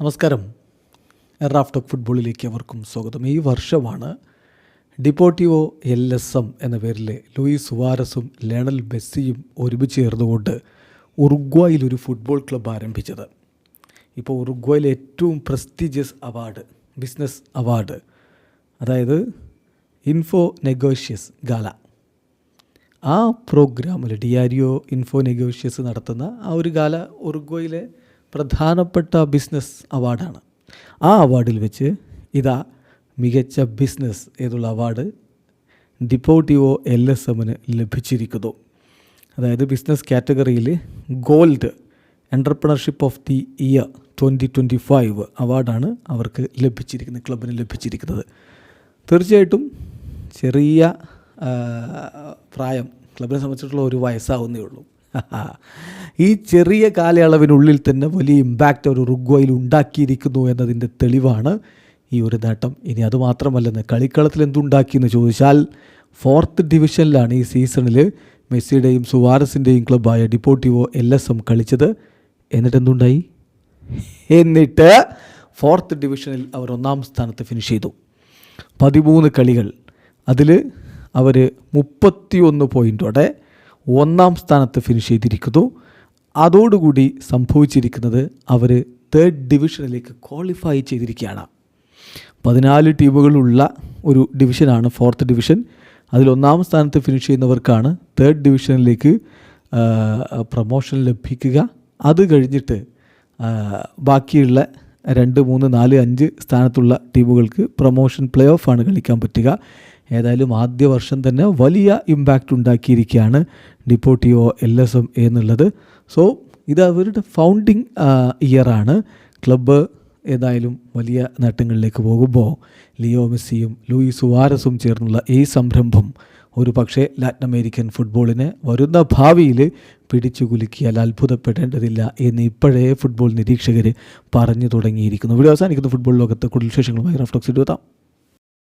നമസ്കാരം. റാഫ്റ്റോക്ക് ഫുട്ബോളിലേക്ക് അവർക്കും സ്വാഗതം. ഈ വർഷമാണ് ഡിപ്പോർട്ടിവോ എൽ എസ് എം എന്ന പേരിലെ ലൂയിസ് സുവാരസും ലേണൽ ബെസ്സിയും ഒരുമിച്ച് ചേർന്നുകൊണ്ട് ഉറുഗ്വായിൽ ഒരു ഫുട്ബോൾ ക്ലബ്ബ് ആരംഭിച്ചത്. ഇപ്പോൾ ഉറുഗ്വായിലെ ഏറ്റവും പ്രസ്റ്റീജിയസ് അവാർഡ് ബിസിനസ് അവാർഡ് അതായത് ഇൻഫോ നെഗോഷ്യസ് ഗാല ആ പ്രോഗ്രാമിൽ ഡിയാരിയോ ഇൻഫോ നെഗോഷ്യസ് നടത്തുന്ന ആ ഒരു ഗാല ഉറുഗ്വയിലെ പ്രധാനപ്പെട്ട ബിസിനസ് അവാർഡാണ്. ആ അവാർഡിൽ വെച്ച് ഇതാ മികച്ച ബിസിനസ് എന്നുള്ള അവാർഡ് ഡിപ്പോട്ടിവോ എൽ എസ് എമ്മിന് ലഭിച്ചിരിക്കുന്നു. അതായത് ബിസിനസ് കാറ്റഗറിയിൽ gold entrepreneurship of the year twenty twenty five അവാർഡാണ് അവർക്ക് ലഭിച്ചിരിക്കുന്നത് ക്ലബിന് ലഭിച്ചിരിക്കുന്നത്. തീർച്ചയായിട്ടും ചെറിയ പ്രായം ക്ലബിനെ സംബന്ധിച്ചിട്ടുള്ള ഒരു വയസ്സാവുന്നേ ഉള്ളൂ. ഈ ചെറിയ കാലയളവിനുള്ളിൽ തന്നെ വലിയ ഇമ്പാക്റ്റ് ഒരു റുഗ്വയിൽ ഉണ്ടാക്കിയിരിക്കുന്നു എന്നതിന്റെ തെളിവാണ് ഈ ഒരു നേട്ടം. ഇനി അതുമാത്രമല്ലെന്ന് കളിക്കളത്തിൽ എന്തുണ്ടാക്കിയെന്ന് ചോദിച്ചാൽ ഫോർത്ത് ഡിവിഷനിലാണ് ഈ സീസണിൽ മെസ്സിയുടെയും സുവാരസിന്റെയും ക്ലബ്ബായ ഡിപ്പോർട്ടിവോ എൽ എസ് എം കളിച്ചത്. എന്നിട്ട് എന്തുണ്ടായി എന്നിട്ട് ഫോർത്ത് ഡിവിഷനിൽ അവർ ഒന്നാം സ്ഥാനത്ത് ഫിനിഷ് ചെയ്തു. പതിമൂന്ന് കളികൾ. അതിൽ അവർ മുപ്പത്തിയൊന്ന് പോയിന്റോടെ ഒന്നാം സ്ഥാനത്ത് ഫിനിഷ് ചെയ്തിരിക്കുന്നു. അതോടുകൂടി സംഭവിച്ചിരിക്കുന്നത് അവർ തേർഡ് ഡിവിഷനിലേക്ക് ക്വാളിഫൈ ചെയ്തിരിക്കുകയാണ്. പതിനാല് ടീമുകളുള്ള ഒരു ഡിവിഷനാണ് ഫോർത്ത് ഡിവിഷൻ അതിൽ ഒന്നാം സ്ഥാനത്ത് ഫിനിഷ് ചെയ്യുന്നവർക്കാണ് തേർഡ് ഡിവിഷനിലേക്ക് പ്രൊമോഷൻ ലഭിക്കുക. അത് കഴിഞ്ഞിട്ട് ബാക്കിയുള്ള രണ്ട് മൂന്ന് നാല് അഞ്ച് സ്ഥാനത്തുള്ള ടീമുകൾക്ക് പ്രൊമോഷൻ പ്ലേ ഓഫാണ് കളിക്കാൻ പറ്റുക. ഏതായാലും ആദ്യ വർഷം തന്നെ വലിയ ഇമ്പാക്റ്റ് ഉണ്ടാക്കിയിരിക്കുകയാണ് ഡിപ്പോട്ടിയോ എൽ എസ് എം എന്നുള്ളത്. സോ ഇത് അവരുടെ ഫൗണ്ടിങ് ഇയറാണ് ക്ലബ്ബ് ഏതായാലും വലിയ നേട്ടങ്ങളിലേക്ക് പോകുമ്പോൾ ലിയോ മെസ്സിയും ലൂയി സുവാരസും ചേർന്നുള്ള ഈ സംരംഭം ഒരു പക്ഷേ ലാറ്റിൻ അമേരിക്കൻ ഫുട്ബോളിനെ വരുന്ന ഭാവിയിൽ പിടിച്ചു കുലുക്കിയാൽ അത്ഭുതപ്പെടേണ്ടതില്ല എന്ന് ഇപ്പോഴേ ഫുട്ബോൾ നിരീക്ഷകർ പറഞ്ഞു തുടങ്ങിയിരിക്കുന്നു. ഇവിടെ അവസാനിക്കുന്ന. ഫുട്ബോൾ ലോകത്ത് കൂടുതൽ വിശേഷങ്ങളുമായി റഫ്ലക്സ് എടുത്താം